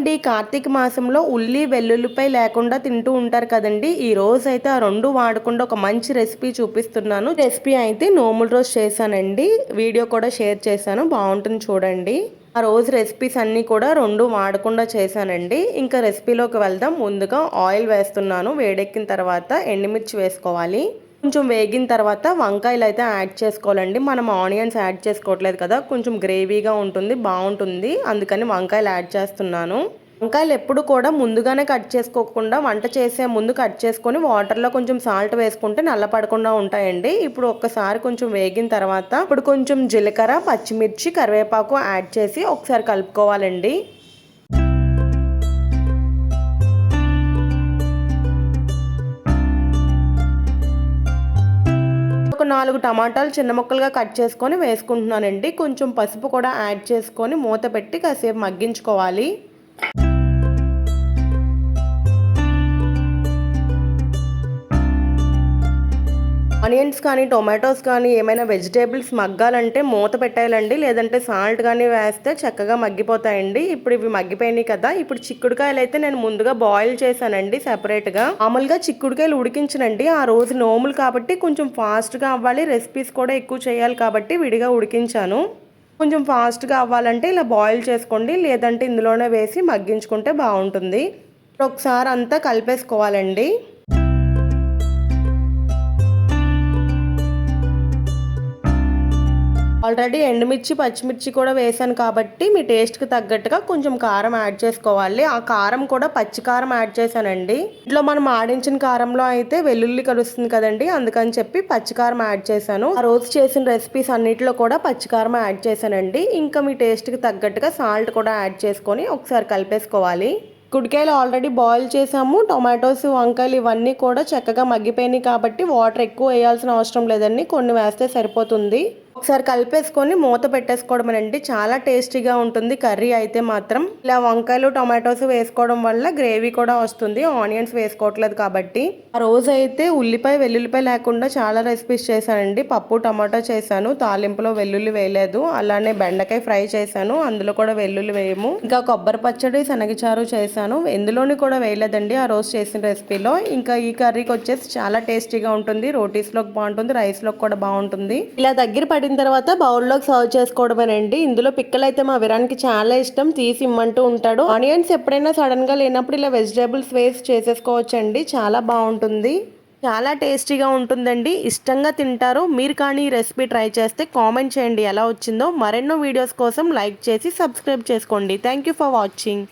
అండి కార్తీక మాసంలో ఉల్లి వెల్లుల్లిపై లేకుండా తింటూ ఉంటారు కదండి. ఈ రోజు అయితే ఆ రెండు వాడకుండా ఒక మంచి రెసిపీ చూపిస్తున్నాను. రెసిపీ అయితే నోముల రోజు చేశానండి. వీడియో కూడా షేర్ చేశాను. బాగుంటుంది చూడండి. ఆ రోజు రెసిపీస్ అన్నీ కూడా రెండు వాడకుండా చేశానండి. ఇంకా రెసిపీలోకి వెళ్దాం. ముందుగా ఆయిల్ వేస్తున్నాను. వేడెక్కిన తర్వాత ఎండుమిర్చి వేసుకోవాలి. కొంచెం వేగిన తర్వాత వంకాయలు అయితే యాడ్ చేసుకోవాలండి. మనం ఆనియన్స్ యాడ్ చేసుకోవట్లేదు కదా కొంచెం గ్రేవీగా ఉంటుంది బాగుంటుంది. అందుకని వంకాయలు యాడ్ చేస్తున్నాను. వంకాయలు ఎప్పుడు కూడా ముందుగానే కట్ చేసుకోకుండా వంట చేసే ముందు కట్ చేసుకొని వాటర్లో కొంచెం సాల్ట్ వేసుకుంటే నల్లపడకుండా ఉంటాయండి. ఇప్పుడు ఒక్కసారి కొంచెం వేగిన తర్వాత ఇప్పుడు కొంచెం జీలకర్ర పచ్చిమిర్చి కరివేపాకు యాడ్ చేసి ఒకసారి కలుపుకోవాలండి. నాలుగు టమాటాలు చిన్న ముక్కలుగా కట్ చేసుకొని వేసుకుంటున్నానండి. కొంచెం పసుపు కూడా యాడ్ చేసుకొని మూత పెట్టి కాసేపు మగ్గించుకోవాలి. ఆనియన్స్ కానీ టొమాటోస్ కానీ ఏమైనా వెజిటేబుల్స్ మగ్గాలంటే మూత పెట్టాలండి లేదంటే సాల్ట్ కానీ వేస్తే చక్కగా మగ్గిపోతాయండి. ఇప్పుడు ఇవి మగ్గిపోయినాయి కదా ఇప్పుడు చిక్కుడుకాయలు అయితే నేను ముందుగా బాయిల్ చేశానండి సెపరేట్గా. మామూలుగా చిక్కుడుకాయలు ఉడికించనండి. ఆ రోజు నోములు కాబట్టి కొంచెం ఫాస్ట్గా అవ్వాలి. రెసిపీస్ కూడా ఎక్కువ చేయాలి కాబట్టి విడిగా ఉడికించాను. కొంచెం ఫాస్ట్గా అవ్వాలంటే ఇలా బాయిల్ చేసుకోండి. లేదంటే ఇందులోనే వేసి మగ్గించుకుంటే బాగుంటుంది. ఒకసారి అంతా కలిపేసుకోవాలండి. ఆల్రెడీ ఎండుమిర్చి పచ్చిమిర్చి కూడా వేసాను కాబట్టి మీ టేస్ట్కి తగ్గట్టుగా కొంచెం కారం యాడ్ చేసుకోవాలి. ఆ కారం కూడా పచ్చి కారం యాడ్ చేశానండి. ఇంట్లో మనం ఆడించిన కారంలో అయితే వెల్లుల్లి కలుస్తుంది కదండి అందుకని చెప్పి పచ్చికారం యాడ్ చేశాను. ఆ రోజు చేసిన రెసిపీస్ అన్నిటిలో కూడా పచ్చికారం యాడ్ చేశానండి. ఇంకా మీ టేస్ట్కి తగ్గట్టుగా సాల్ట్ కూడా యాడ్ చేసుకొని ఒకసారి కలిపేసుకోవాలి. కుడికాయలు ఆల్రెడీ బాయిల్ చేసాము టొమాటోస్ వంకాయలు ఇవన్నీ కూడా చక్కగా మగ్గిపోయినాయి కాబట్టి వాటర్ ఎక్కువ వేయాల్సిన అవసరం లేదండి. కొన్ని వేస్తే సరిపోతుంది. ఒకసారి కలిపేసుకొని మూత పెట్టేసుకోవడమేనండి చాలా టేస్టీగా ఉంటుంది. కర్రీ అయితే మాత్రం ఇలా వంకాయలు టొమాటోస్ వేసుకోవడం వల్ల గ్రేవీ కూడా వస్తుంది. ఆనియన్స్ వేసుకోవట్లేదు కాబట్టి. ఆ రోజు అయితే ఉల్లిపాయ వెల్లుల్లిపాయ లేకుండా చాలా రెసిపీస్ చేశానండి. పప్పు టమాటో చేశాను. తాలింపులో వెల్లుల్లి వేయలేదు. అలానే బెండకాయ ఫ్రై చేశాను. అందులో కూడా వెల్లుల్లి వేయము. ఇంకా కొబ్బరి పచ్చడి శనగచారు చేశాను. ఎందులోని కూడా వేయలేదండి ఆ రోజు చేసిన రెసిపీలో. ఇంకా ఈ కర్రీకి వచ్చేసి చాలా టేస్టీగా ఉంటుంది. రోటీస్లోకి బాగుంటుంది. రైస్లోకి కూడా బాగుంటుంది. ఇలా దగ్గర పడి పడిన తర్వాత బౌల్లోకి సర్వ్ చేసుకోవడమేనండి. ఇందులో పిక్కలు అయితే మా విరానికి చాలా ఇష్టం. తీసి ఇమ్మంటూ ఉంటాడు. ఆనియన్స్ ఎప్పుడైనా సడన్గా లేనప్పుడు ఇలా వెజిటేబుల్స్ వేసి చేసేసుకోవచ్చండి. చాలా బాగుంటుంది. చాలా టేస్టీగా ఉంటుందండి. ఇష్టంగా తింటారు. మీరు కానీ ఈ రెసిపీ ట్రై చేస్తే కామెంట్ చేయండి. ఎలా వచ్చిందో. మరెన్నో వీడియోస్ కోసం లైక్ చేసి సబ్స్క్రైబ్ చేసుకోండి. Thank you for watching.